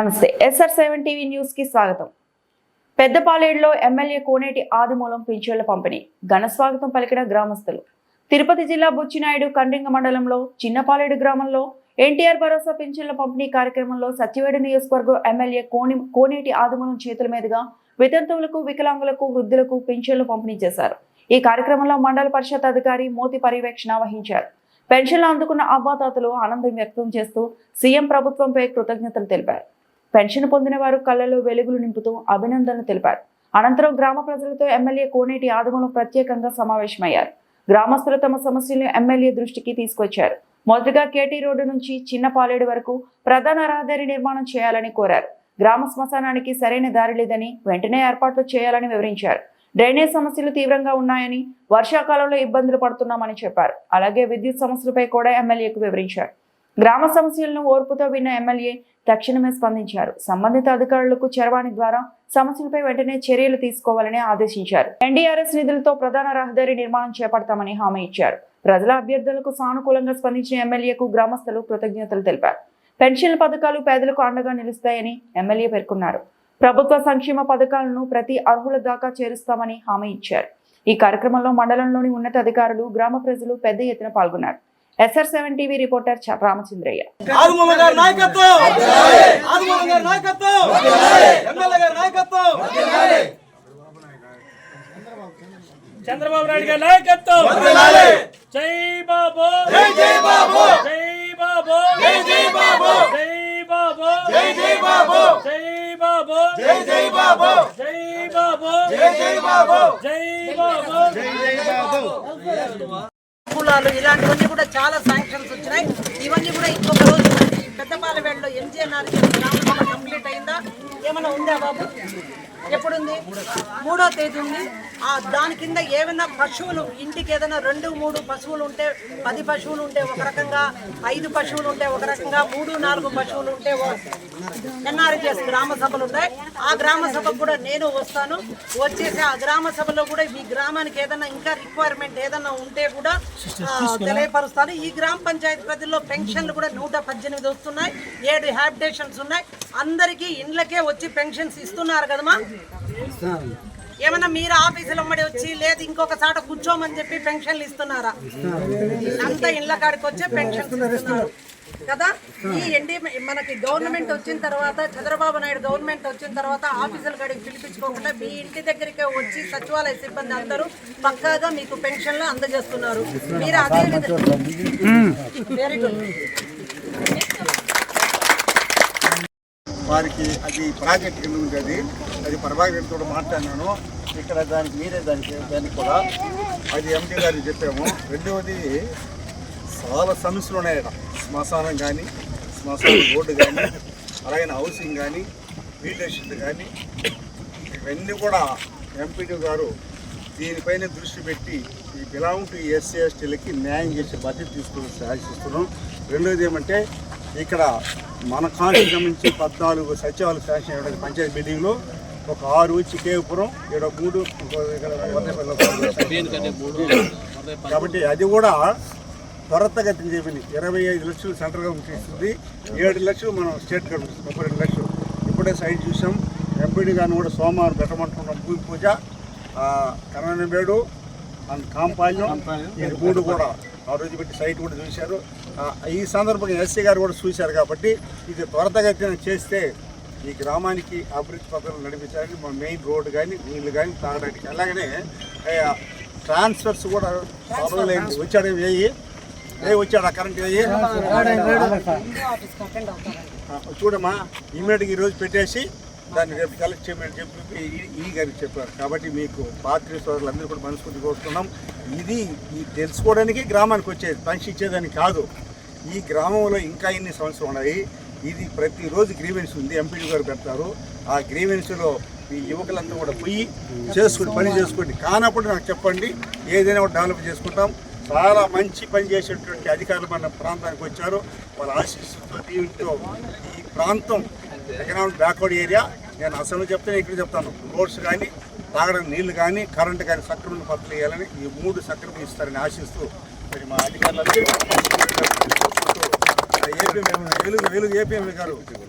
నమస్తే. SR seven TV న్యూస్కి స్వాగతం. పెద్దపాలేడులో ఎమ్మెల్యే కోనేటి ఆదిమూలం పింఛన్ల పంపిణీ. ఘన స్వాగతం పలికిన గ్రామస్తులు. తిరుపతి జిల్లా బుచ్చినాయుడు కండ్రింగ మండలంలో చిన్నపాలేడు గ్రామంలో ఎన్టీఆర్ భరోసా పింఛన్ల పంపిణీ కార్యక్రమంలో సత్యవేడు నియోజకవర్గం ఎమ్మెల్యే కోని కోనేటి ఆదిమూలం చేతుల మీదుగా వితంతువులకు వికలాంగులకు వృద్ధులకు పింఛన్లు పంపిణీ చేశారు. ఈ కార్యక్రమంలో మండల పరిషత్ అధికారి మోతి పర్యవేక్షణ వహించారు. పెన్షన్లు అందుకున్న అవ్వాతాతలు ఆనందం వ్యక్తం చేస్తూ సీఎం ప్రభుత్వంపై కృతజ్ఞతలు తెలిపారు. పెన్షన్ పొందిన వారు కళ్ళలో వెలుగులు నింపుతూ అభినందనలు తెలిపారు. అనంతరం గ్రామ ప్రజలతో ఎమ్మెల్యే కోనేటి ఆదిమూలం ప్రత్యేకంగా సమావేశమయ్యారు. గ్రామస్తులు తమ సమస్యలను ఎమ్మెల్యే దృష్టికి తీసుకొచ్చారు. మొదటగా కేటీ రోడ్డు నుంచి చిన్నపాలేడు వరకు ప్రధాన రహదారి నిర్మాణం చేయాలని కోరారు. గ్రామ శ్మశానానికి సరైన దారి లేదని వెంటనే ఏర్పాట్లు చేయాలని వివరించారు. డ్రైనేజ్ సమస్యలు తీవ్రంగా ఉన్నాయని వర్షాకాలంలో ఇబ్బందులు పడుతున్నామని చెప్పారు. అలాగే విద్యుత్ సమస్యలపై కూడా ఎమ్మెల్యేకు వివరించారు. గ్రామ సమస్యలను ఓర్పుతో విన్న ఎమ్మెల్యే తక్షణమే స్పందించారు. సంబంధిత అధికారులకు చరవాణి ద్వారా సమస్యలపై వెంటనే చర్యలు తీసుకోవాలని ఆదేశించారు. ఎన్డీఆర్ఎస్ నిధులతో ప్రధాన రహదారి నిర్మాణం చేపడతామని హామీ ఇచ్చారు. ప్రజల అభ్యర్థులకు సానుకూలంగా స్పందించిన ఎమ్మెల్యేకు గ్రామస్తులు కృతజ్ఞతలు తెలిపారు. పెన్షన్ల పథకాలు పేదలకు అండగా నిలుస్తాయని ఎమ్మెల్యే పేర్కొన్నారు. ప్రభుత్వ సంక్షేమ పథకాలను ప్రతి అర్హుల దాకా చేరుస్తామని హామీ ఇచ్చారు. ఈ కార్యక్రమంలో మండలంలోని ఉన్నత అధికారులు గ్రామ ప్రజలు పెద్ద ఎత్తున పాల్గొన్నారు. ఎస్ఆర్ సెవెన్ టీవీ రిపోర్టర్ చ- రామచంద్రయ్య చంద్రబాబు నాయుడు గారి నాయకత్వం జై బాబు జై జై బాబు జై బాబు జై జై బాబు జై బాబు జై జై బాబు జై బాబు జై జై బాబు జై బాబు జై జై బాబు జై బాబు ప్రభుత్వాలు ఇలాంటివన్నీ కూడా చాలా శాంక్షన్స్ వచ్చినాయి. ఇవన్నీ కూడా ఇంకొక రోజు పెద్దపాలవేడలో ఎంజీఎన్ఆర్ కంప్లీట్ అయిందా? ఏమైనా ఉందా బాబు? ఎప్పుడుంది? మూడో తేదీ ఉంది. ఆ దాని కింద ఏమైనా పశువులు ఇంటికి ఏదైనా రెండు మూడు పశువులు ఉంటే పది పశువులు ఉంటే ఒక రకంగా ఐదు పశువులు ఉంటే ఒక రకంగా మూడు నాలుగు పశువులు ఉంటే ఎన్ఆర్జీఎస్ గ్రామ సభలు ఉంటాయి. ఆ గ్రామ సభకు కూడా నేను వస్తాను. వచ్చేసి ఆ గ్రామ సభలో కూడా ఈ గ్రామానికి ఏదైనా ఇంకా రిక్వైర్మెంట్ ఏదైనా ఉంటే కూడా తెలియపరుస్తాను. ఈ గ్రామ పంచాయతీ ప్రజల్లో పెన్షన్లు కూడా నూట పద్దెనిమిది వస్తున్నాయి. ఏడు హ్యాబిటేషన్స్ ఉన్నాయి. అందరికీ ఇండ్లకే వచ్చి పెన్షన్స్ ఇస్తున్నారు కదమ్మా. ఏమన్నా మీరు ఆఫీసులో అమ్మడి వచ్చి లేదు ఇంకొక చాట కూర్చోమని చెప్పి పెన్షన్లు ఇస్తున్నారా? అంతా ఇండ్ల కాడికి వచ్చే ఇస్తున్నారు. కదా? ఈ ఎన్డీ మనకి గవర్నమెంట్ వచ్చిన తర్వాత చంద్రబాబు నాయుడు గవర్నమెంట్ వచ్చిన తర్వాత ఆఫీసుల కాడికి పిలిపించుకోకుండా మీ ఇంటి దగ్గరికే వచ్చి సచివాలయ సిబ్బంది అందరూ పక్కాగా మీకు పెన్షన్లు అందజేస్తున్నారు. మీరు అదే వెరీ గుడ్ వారికి అది ప్రాజెక్ట్ కింద ఉంది అది. అది ప్రభాకర్ తోటి మాట్లాడినాను. ఇక్కడ దానికి మీరే దానికి దానికి కూడా అది ఎంపీ గారికి చెప్పాము. రెండవది చాలా సమస్యలు ఉన్నాయి శ్మశానం కానీ శ్మశాన రోడ్డు కానీ అలాగే హౌసింగ్ కానీ రియల్ కానీ ఇవన్నీ కూడా ఎంపీటీ గారు దీనిపైన దృష్టి పెట్టి ఈ బిలాంగ్ టు ఎస్సీ ఎస్టీలకి న్యాయం చేసే బాధ్యత తీసుకోవాల్సి ఆశిస్తున్నాం. రెండోది ఏమంటే ఇక్కడ మన కాన్స్టి పద్నాలుగు సచివాలయ శాసన పంచాయతీ బిల్డింగ్లో ఒక ఆరు వచ్చి కేపురం ఇక్కడ మూడు ఇంకో ఇక్కడ కాబట్టి అది కూడా త్వరతగతిని చెప్పింది ఇరవై ఐదు లక్షలు సెంట్రల్ గవర్నమెంట్ ఇస్తుంది. ఏడు లక్షలు మనం స్టేట్ గవర్నమెంట్ ముప్పై రెండు లక్షలు. ఇప్పుడే సైట్ చూసాం. ఎంపీడీ గారిని కూడా సోమవారం పెట్టమంటున్నాం. భూమి పూజ కరణబేడు అండ్ కాంపాల్యం ఈ మూడు కూడా. ఆ రోజు పెట్టి సైట్ కూడా చూశారు. ఈ సందర్భంగా ఎస్సీ గారు కూడా చూశారు కాబట్టి ఇది త్వరతగతిన చేస్తే ఈ గ్రామానికి అభివృద్ధి పథకాలు నడిపించడానికి మన మెయిన్ రోడ్డు కానీ నీళ్ళు కానీ తాగడానికి. అలాగనే ట్రాన్స్ఫర్స్ కూడా వచ్చాడు వేయి ఏ వచ్చాడు? ఆ కరెంట్ వేయి చూడమ్మా ఇమీడియట్గా ఈరోజు పెట్టేసి దాన్ని రేపు కలెక్ట్ చేయమని చెప్పి ఈ- గారికి చెప్పారు. కాబట్టి మీకు పాత్రి సోదరులందరూ కూడా మనస్ఫూర్తి కోరుతున్నాం. ఇది ఈ తెలుసుకోవడానికి గ్రామానికి వచ్చేది పెన్షన్ ఇచ్చేదానికి కాదు. ఈ గ్రామంలో ఇంకా ఎన్ని సమస్యలు ఉన్నాయి? ఇది ప్రతిరోజు గ్రీవెన్స్ ఉంది ఎంపీ గారు పెడతారు. ఆ గ్రీవెన్స్లో ఈ యువకులంతా కూడా పోయి చేసుకుని పని చేసుకోండి కానప్పుడు నాకు చెప్పండి ఏదైనా ఒకటి డెవలప్ చేసుకుంటాం. చాలా మంచి పని చేసేటువంటి అధికారులు మన ప్రాంతానికి వచ్చారు. వాళ్ళ ఆశీస్సుతో దీంతో ఈ ప్రాంతం ఎకనామిక్ బ్యాక్వర్డ్ ఏరియా. నేను అసలు చెప్తే ఇక్కడ చెప్తాను. రోడ్స్ కానీ తాగడానికి నీళ్ళు కానీ కరెంటు కానీ సక్రమంగా పత్రులు వేయాలని ఈ మూడు సక్రమం ఇస్తారని ఆశిస్తూ మరి మా అధికారులందరూ ఏపీ వెలుగు వెలుగు ఏపీఎం గారు